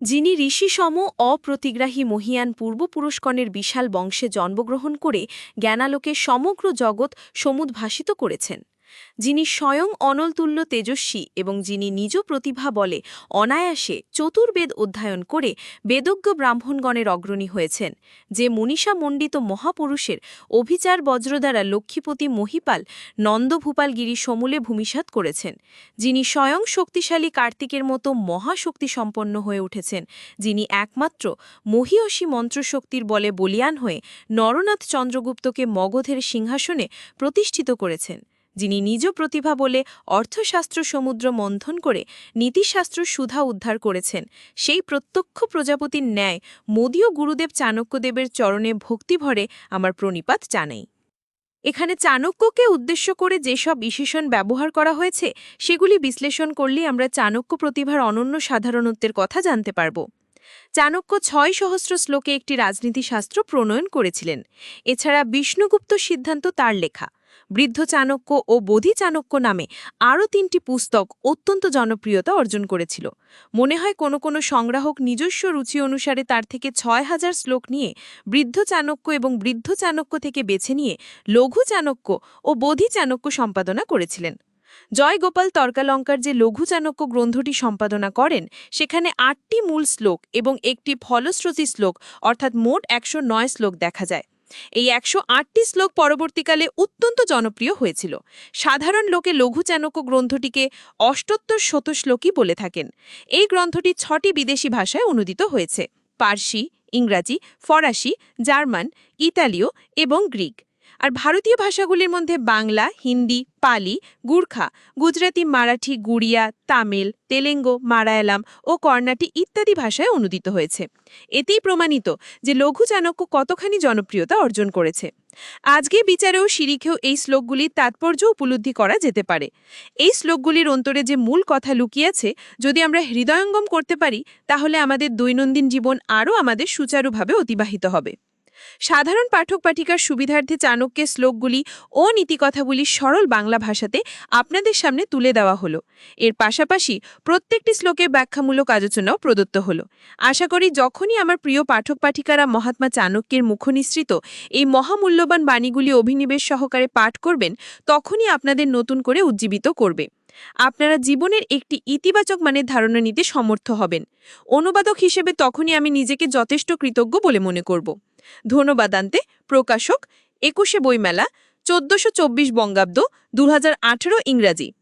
যিনি ঋষিসম অপ্রতিগ্রাহী মহিয়ান পূর্বপুরুষগণের বিশাল বংশে জন্মগ্রহণ করে জ্ঞানালোকে সমগ্র জগৎ সমুদ্ভাসিত করেছেন। যিনি স্বয়ং অনলতুল্য তেজস্বী এবং যিনি নিজ প্রতিভা বলে অনায়াসে চতুর্বেদ অধ্যয়ন করে বেদজ্ঞ ব্রাহ্মণগণের অগ্রণী হয়েছেন, যে মনীষা মণ্ডিত মহাপুরুষের অভিচার বজ্র দ্বারা লক্ষ্মীপতি মহিপাল নন্দভূপালগিরি সমূলে ভূমিসাৎ করেছেন, যিনি স্বয়ং শক্তিশালী কার্তিকের মতো মহাশক্তি সম্পন্ন হয়ে উঠেছেন, যিনি একমাত্র মহীয়সী মন্ত্রশক্তির বলে বলিয়ান হয়ে নরনাথ চন্দ্রগুপ্তকে মগধের সিংহাসনে প্রতিষ্ঠিত করেছেন। যিনি নিজ প্রতিভা বলে অর্থশাস্ত্র সমুদ্র মন্থন করে নীতিশাস্ত্র সুধা উদ্ধার করেছেন। সেই প্রত্যক্ষ প্রজাপতির ন্যায় মোদীয় গুরুদেব চাণক্যদেবের চরণে ভক্তিভরে আমার প্রণিপাত জানাই। এখানে চাণক্যকে উদ্দেশ্য করে যেসব বিশেষণ ব্যবহার করা হয়েছে, সেগুলি বিশ্লেষণ করলে আমরা চাণক্য প্রতিভার অনন্য সাধারণত্বের কথা জানতে পারব। চাণক্য ছয় সহস্র শ্লোকে একটি রাজনীতিশাস্ত্র প্রণয়ন করেছিলেন। এছাড়া বিষ্ণুগুপ্ত সিদ্ধান্ত তার লেখা। বৃদ্ধ চাণক্য ও বোধি চাণক্য নামে আরও তিনটি পুস্তক অত্যন্ত জনপ্রিয়তা অর্জন করেছিল। মনে হয় কোনো কোনো সংগ্রাহক নিজস্ব রুচি অনুসারে তার থেকে ছয় হাজার শ্লোক নিয়ে বৃদ্ধ চাণক্য এবং বৃদ্ধ চাণক্য থেকে বেছে নিয়ে লঘু চাণক্য ও বোধি চাণক্য সম্পাদনা করেছিলেন। জয়গোপাল তর্কালঙ্কার যে লঘু চাণক্য গ্রন্থটি সম্পাদনা করেন, সেখানে আটটি মূল শ্লোক এবং একটি ফলশ্রুতি শ্লোক, অর্থাৎ মোট একশো নয় শ্লোক দেখা যায়। এই একশো আটটি শ্লোক পরবর্তীকালে অত্যন্ত জনপ্রিয় হয়েছিল। সাধারণ লোকে লঘু চাণক্য গ্রন্থটিকে অষ্টোত্তর শত শ্লোকই বলে থাকেন। এই গ্রন্থটি ছটি বিদেশি ভাষায় অনুদিত হয়েছে। পার্সি, ইংরাজি, ফরাসি, জার্মান, ইতালীয় এবং গ্রিক। আর ভারতীয় ভাষাগুলির মধ্যে বাংলা, হিন্দি, পালি, গুর্খা গুজরাতি মারাঠি, গুড়িয়া, তামিল তেলেঙ্গো মারায়ালাম ও কর্ণাটি ইত্যাদি ভাষায় অনুদিত হয়েছে। এতেই প্রমাণিত যে লঘু চাণক্য কতখানি জনপ্রিয়তা অর্জন করেছে। আজকে বিচারেও শিরিখেও এই শ্লোকগুলির তাৎপর্য উপলব্ধি করা যেতে পারে। এই শ্লোকগুলির অন্তরে যে মূল কথা লুকিয়েছে যদি আমরা হৃদয়ঙ্গম করতে পারি, তাহলে আমাদের দৈনন্দিন জীবন আরও আমাদের সুচারুভাবে অতিবাহিত হবে। সাধারণ পাঠক পাঠিকার সুবিধার্থে চাণক্যের শ্লোকগুলি ও নীতিকথাগুলি সরল বাংলা ভাষাতে আপনাদের সামনে তুলে দেওয়া হলো। এর পাশাপাশি প্রত্যেকটি শ্লোকের ব্যাখ্যামূলক আলোচনাও প্রদত্ত হলো। আশা করি যখনই আমার প্রিয় পাঠক পাঠিকারা মহাত্মা চাণক্যের মুখনিসৃত এই মহামূল্যবান বাণীগুলি অভিনিবেশ সহকারে পাঠ করবেন, তখনই আপনাদের নতুন করে উজ্জীবিত করবে। আপনারা জীবনের একটি ইতিবাচক মানের ধারণা নিতে সমর্থ হবেন। অনুবাদক হিসেবে তখনই আমি নিজেকে যথেষ্ট কৃতজ্ঞ বলে মনে করব। ধন্যবাদান্তে প্রকাশক, একুশে বইমেলা, চোদ্দশো চব্বিশ বঙ্গাব্দ দু হাজার আঠারো ইংরাজি।